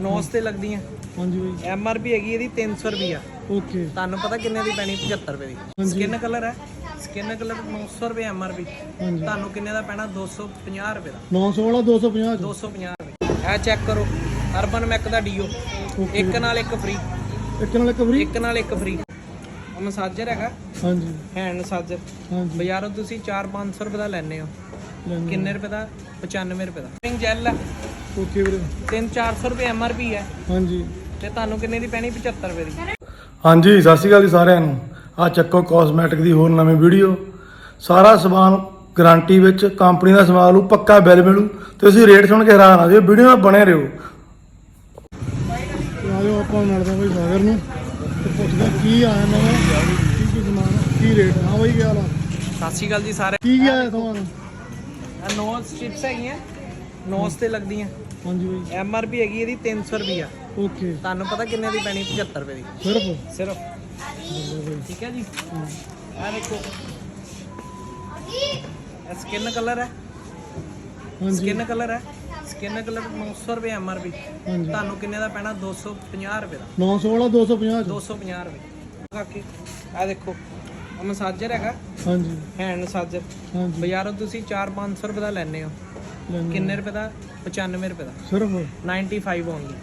Knows ਤੇ ਲੱਗਦੀਆਂ। ਹਾਂਜੀ ਬਾਈ। ਐਮ ਆਰ ਪੀ ਹੈਗੀ ਇਹਦੀ 300 ਰੁਪਿਆ ਓਕੇ। ਤੁਹਾਨੂੰ ਪਤਾ ਕਿੰਨੇ ਦੀ ਪੈਣੀ? 75 ਰੁਪਏ ਦੀ। ਸਕਿਨ ਕਲਰ ਹੈ? ਸਕਿਨ ਕਲਰ 900 ਰੁਪਏ ਐਮ ਆਰ ਪੀ ਤੁਹਾਨੂੰ ਕਿੰਨੇ ਦਾ ਪੈਣਾ? 250 ਰੁਪਏ ਦਾ। 900 ਵਾਲਾ 250 ਚ। 250 ਰੁਪਏ। ਇਹ ਚੈੱਕ ਕਰੋ। ਅਰਬਨ ਮੈਕ ਦਾ ਡੀਓ ਇੱਕ ਨਾਲ ਇੱਕ ਫ੍ਰੀ ਇੱਕ ਨਾਲ ਇੱਕ ਫਰੀ ਇੱਕ ਨਾਲ ਇੱਕ ਫ੍ਰੀ ਮਸਾਜਰ ਹੈਗਾ। ਹਾਂਜੀ। ਹੈਂਡ ਮਸਾਜਰ ਹਾਂਜੀ। ਬਾਜ਼ਾਰੋਂ ਤੁਸੀਂ 4-500 ਰੁਪਏ ਦਾ ਲੈਣੇ ਹੋ। ਕਿੰਨੇ ਰੁਪਏ ਦਾ? 95 ਰੁਪਏ ਦਾ। ਰਿੰਗ ਜੈਲ ਹੈ। ਓਕੇ ਵੀਰੇ। 3-400 ਰੁਪਏ ਐਮ ਆਰ ਪੀ ਹੈ। ਹਾਂਜੀ। ਤੇ ਤੁਹਾਨੂੰ ਕਿੰਨੇ ਦੀ ਪੈਣੀ? 75 ਰੁਪਏ ਦੀ। ਹਾਂਜੀ ਸਤਿ ਸ਼੍ਰੀ ਅਕਾਲ ਜੀ ਸਾਰਿਆਂ ਨੂੰ। ਆ ਚੱਕੋ ਕਾਸਮੈਟਿਕ ਦੀ ਹੋਰ ਨਵੀਂ ਵੀਡੀਓ ਸਾਰਾ ਸਮਾਨ ਗਾਰੰਟੀ ਵਿੱਚ ਕੰਪਨੀ ਦਾ ਸਮਾਨ ਨੂੰ ਪੱਕਾ ਬਿੱਲ ਮਿਲੂ। ਤੇ ਤੁਸੀਂ ਰੇਟ ਸੁਣ ਕੇ ਹੈਰਾਨ ਆ ਜਾਓ ਵੀਡੀਓ ਨਾਲ ਬਣੇ ਰਹੋ। ਆਜੋ ਆਪਾਂ ਮਿਲਦੇ ਹਾਂ ਬਈ ਸਾਗਰ ਨੂੰ। ਤੇ ਪੁੱਛਦੇ ਕੀ ਆਇਆ ਨਵਾਂ ਕੀ ਕੀ ਸਮਾਨ ਆ, ਕੀ ਰੇਟ ਹਾਂ ਬਈ ਕੀ ਹਾਲ ਆ? ਸਤਿ ਸ਼੍ਰੀ ਅਕਾਲ ਜੀ ਸਾਰੇ। ਕੀ ਕੀ ਆਇਆ ਸਮਾਨ ਇਹ ਨੋਸ ਸਟ੍ਰਿਪਸ ਹੈਗੀਆਂ। ਨੋਸ ਤੇ ਲੱਗਦੀਆਂ। ਹਾਂਜੀ ਬਈ। ਐਮ ਆਰ ਪੀ ਹੈਗੀ ਇਹਦੀ 300 ਰੁਪਿਆ ਓਕੇ। ਤੁਹਾਨੂੰ ਪਤਾ ਕਿੰਨੇ ਦੀ ਪੈਣੀ? 75 ਰੁਪਏ ਦੀ। ਸਿਰਫ? ਸਿਰਫ। ਠੀਕ ਹੈ ਜੀ। ਇਹ ਦੇਖੋ। ਇਹ ਸਕਿਨ ਕਲਰ ਹੈ। ਹਾਂਜੀ। ਸਕਿਨ ਕਲਰ ਹੈ। ਸਕਿਨ ਕਲਰ 900 ਰੁਪਏ ਐਮ ਆਰ ਪੀ ਤੁਹਾਨੂੰ ਕਿੰਨੇ ਦਾ ਪੈਣਾ? 250 ਰੁਪਏ ਦਾ। 900 ਵਾਲਾ 250 ਚ। 250 ਰੁਪਏ। ਕਾਕੇ ਇਹ ਦੇਖੋ। ਮਸਾਜਰ ਹੈਗਾ। ਹਾਂਜੀ। ਹੈਂਡ ਮਸਾਜਰ ਹਾਂਜੀ। ਬਾਜ਼ਾਰੋਂ ਤੁਸੀਂ 4-500 ਰੁਪਏ ਦਾ ਲੈਣੇ ਹੋ। ਕਿੰਨੇ ਰੁਪਏ ਦਾ? 95 ਰੁਪਏ ਦਾ। ਸਿਰਫ? 95 ਓਨਲੀ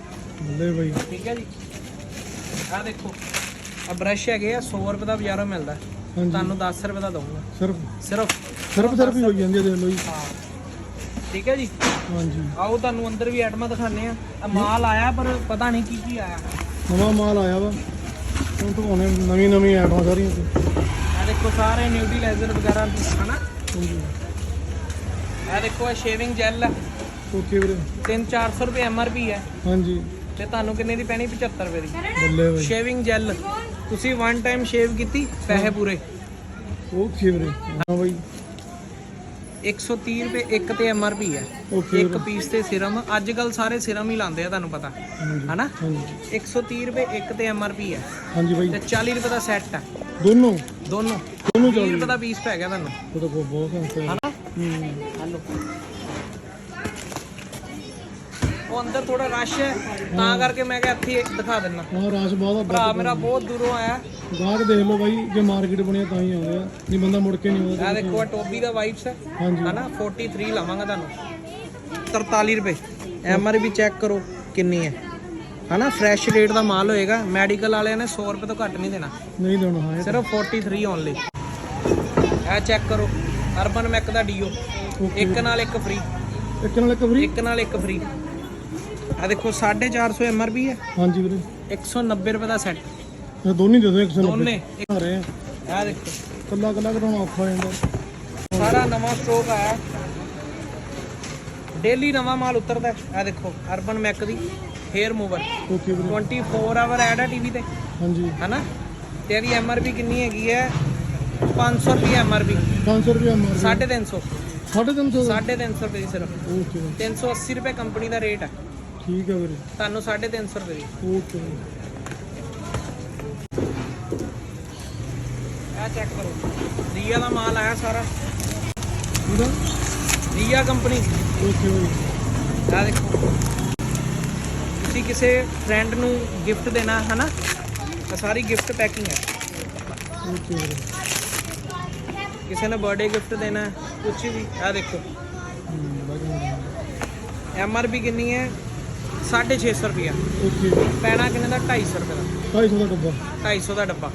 ਬੱਲੇ ਬਈ। ਠੀਕ ਹੈ ਜੀ। ਆਹ ਦੇਖੋ ਆ ਬ੍ਰਸ਼ ਹੈਗੇ ਆ 100 ਰੁਪਏ ਦਾ ਬਾਜ਼ਾਰੋਂ ਮਿਲਦਾ। ਹਾਂਜੀ। ਤੁਹਾਨੂੰ 10 ਰੁਪਏ ਦਾ ਦਊਂਗਾ। ਸਿਰਫ? ਸਿਰਫ? ਸਿਰਫ ਸਿਰਫ ਹੀ ਹੋਈ ਜਾਂਦੀ ਹੈ ਦੇਖ ਲਓ ਜੀ। ਹਾਂ। ਠੀਕ ਹੈ ਜੀ। ਹਾਂਜੀ। ਆਓ ਤੁਹਾਨੂੰ ਅੰਦਰ ਵੀ ਆਈਟਮਾਂ ਦਿਖਾਣੇ ਆ ਆਹ ਮਾਲ ਆਇਆ ਪਰ ਪਤਾ ਨਹੀਂ ਕੀ ਕੀ ਆਇਆ। ਨਵਾਂ ਮਾਲ ਆਇਆ ਵਾ। ਹੁਣ ਤੋਂ ਉਹਨੇ ਨਵੀਂ ਨਵੀਂ ਆਈਟਮਾਂ ਸਾਰੀਆਂ ਤੇ। ਆ ਦੇਖੋ ਸਾਰੇ ਨਿਊਟੀਲਾਈਜ਼ਰ ਵਗੈਰਾ ਹਨਾ? ਹਾਂਜੀ। ਆ ਦੇਖੋ ਇਹ ਸ਼ੇਵਿੰਗ ਜੈਲ ਹੈ ਓਕੇ ਵੀਰੇ। 3-400 ਰੁਪਏ ਐਮਆਰਪੀ ਹੈ ਹਾਂਜੀ। ਤੇ ਤੁਹਾਨੂੰ ਕਿੰਨੇ ਦੀ ਪੈਣੀ? 75 ਰੁਪਏ ਦੀ। ਬੱਲੇ ਬਈ ਸ਼ੇਵਿੰਗ ਜੈਲ ਤੁਸੀਂ ਵਨ ਟਾਈਮ ਸ਼ੇਵ ਕੀਤੀ ਪੈਸੇ ਪੂਰੇ। ਓਕੇ ਵੀਰੇ। ਹਾਂ ਬਈ। 130 ਰੁਪਏ ਇੱਕ ਤੇ ਐਮਆਰਪੀ ਹੈ ਇੱਕ ਪੀਸ ਤੇ ਸਿਰਮ ਅੱਜ ਕੱਲ ਸਾਰੇ ਸਿਰਮ ਹੀ ਲਾਉਂਦੇ ਆ ਤੁਹਾਨੂੰ ਪਤਾ। ਹਨਾ? ਹਾਂਜੀ। 130 ਰੁਪਏ ਇੱਕ ਤੇ ਐਮਆਰਪੀ ਹੈ ਹਾਂਜੀ ਬਾਈ। ਤੇ 40 ਰੁਪਏ ਦਾ ਸੈੱਟ ਹੈ ਦੋਨੋਂ? ਦੋਨੋਂ। ਦੋਨੋਂ 20 ਚੱਲ ਰੁਪਏ ਦਾ ਪੀਸ ਪੈ ਗਿਆ ਤੁਹਾਨੂੰ ਉਹ ਤਾਂ ਬਹੁਤ- ਬਹੁਤ ਸੰਸਤਾ ਹੈ। ਹਨਾ? ਹੂੰ। ਹੈਲੋ ਉਹ ਅੰਦਰ ਥੋੜਾ ਰਸ਼ ਹੈ ਤਾਂ ਕਰਕੇ ਮੈਂ ਕਿਹਾ ਇੱਥੇ ਦਿਖਾ ਦਿੰਨਾ। ਹਾਂ ਰਾਸ਼ ਬਹੁਤ ਭਰਾ ਆ। ਮੇਰਾ ਬਹੁਤ ਦੂਰੋਂ ਆਇਆ। ਗਾਹਕ ਦੇਖ ਲਓ ਬਾਈ ਜੇ ਮਾਰਕੀਟ ਬਣਿਆ ਤਾਂ ਹੀ ਆਉਂਦੇ ਆ। ਨਹੀਂ ਬੰਦਾ ਮੁੜ ਕੇ ਨਹੀਂ ਆਉਂਦਾ ਆ ਦੇਖੋ ਆ ਟੋਬੀ ਦਾ ਵਾਈਪਸ ਹੈ। ਹਾਂਜੀ। ਹਨਾ? 43 ਲਵਾਂਗਾ ਤੁਹਾਨੂੰ। 43 ਰੁਪਏ। ਐਮਆਰਪੀ ਚੈੱਕ ਕਰੋ ਕਿੰਨੀ ਹੈ। ਹਨਾ ਫਰੈਸ਼ ਰੇਟ ਦਾ ਮਾਲ ਹੋਏਗਾ। ਮੈਡੀਕਲ ਵਾਲਿਆਂ ਨੇ 100 ਰੁਪਏ ਤੋਂ ਘੱਟ ਨਹੀਂ ਦੇਣਾ। ਨਹੀਂ ਦੇਣਾ ਹਾਂ। ਸਿਰਫ 43 ਓਨਲੀ ਇਹ ਚੈੱਕ ਕਰੋ। ਅਰਬਨ ਮੈਕ ਦਾ ਡੀਓ ਇੱਕ ਨਾਲ ਇੱਕ ਫ੍ਰੀ ਇੱਕ ਨਾਲ ਇੱਕ ਫਰੀ ਇੱਕ ਨਾਲ ਇੱਕ ਫ੍ਰੀ ਆ ਦੇਖੋ 450 ਐਮਆਰਪੀ ਹੈ। ਹਾਂਜੀ ਵੀਰੇ। 190 ਰੁਪਏ ਦਾ ਸੈੱਟ ਇਹ ਦੋਨੇ ਦੇ ਦਿਓ 190 ਦੋਨੇ। ਆ ਰਹੇ ਆ। ਦੇਖੋ। ਕੱਲਾ ਕੱਲਾ ਕਢਾਉਣਾ ਔਖਾ ਹੋ ਜਾਂਦਾ। ਸਾਰਾ ਨਵਾਂ ਸਟਾਕ ਆਇਆ। ਡੇਲੀ ਨਵਾਂ ਮਾਲ ਉਤਰਦਾ ਹੈ। ਇਹ ਦੇਖੋ ਅਰਬਨ ਮੈਕ ਦੀ ਹੇਅਰ ਮੂਵਰ ਓਕੇ ਵੀਰੇ। 24 ਆਵਰ ਐਡ ਹੈ ਟੀਵੀ ਤੇ। ਹਾਂਜੀ। ਹਨਾ? ਤੇ ਇਹਦੀ ਐਮਆਰਪੀ ਕਿੰਨੀ ਹੈਗੀ ਹੈ? 500 ਰੁਪਏ ਐਮਆਰਪੀ 500 ਰੁਪਏ ਮਾਰ 350 350 ਦਾ 350 ਰੁਪਏ ਦੀ ਸਿਰਫ। ਓਕੇ ਵੀਰੇ, 380 ਰੁਪਏ ਕੰਪਨੀ ਦਾ ਰੇਟ ਹੈ। ਠੀਕ ਹੈ ਵੀਰੇ। ਤੁਹਾਨੂੰ 350 ਰੁਪਏ ਦੀ। ਓਕੇ। ਇਹ ਚੈੱਕ ਕਰੋ। ਰੀਆ ਦਾ ਮਾਲ ਆਇਆ ਸਾਰਾ। ਇਹਦਾ ਰੀਆ ਕੰਪਨੀ। ਇਹ ਦੇਖੋ। ਤੁਸੀਂ ਕਿਸੇ ਫਰੈਂਡ ਨੂੰ ਗਿਫਟ ਦੇਣਾ ਹੈ ਨਾ ਤਾਂ ਸਾਰੀ ਗਿਫਟ ਪੈਕਿੰਗ ਹੈ। ਕਿਸੇ ਨੇ ਬਰਥਡੇ ਗਿਫਟ ਦੇਣਾ ਕੁਝ ਵੀ ਇਹ ਦੇਖੋ। ਹੂੰ। ਐਮ ਆਰ ਪੀ ਕਿੰਨੀ ਹੈ? 650 ਰੁਪਿਆ ਓਕੇ ਪੈਣਾ ਕਿੰਨੇ ਦਾ? 250 ਰੁਪਏ ਦਾ। 250 ਦਾ ਡੱਬਾ। 250 ਦਾ ਡੱਬਾ।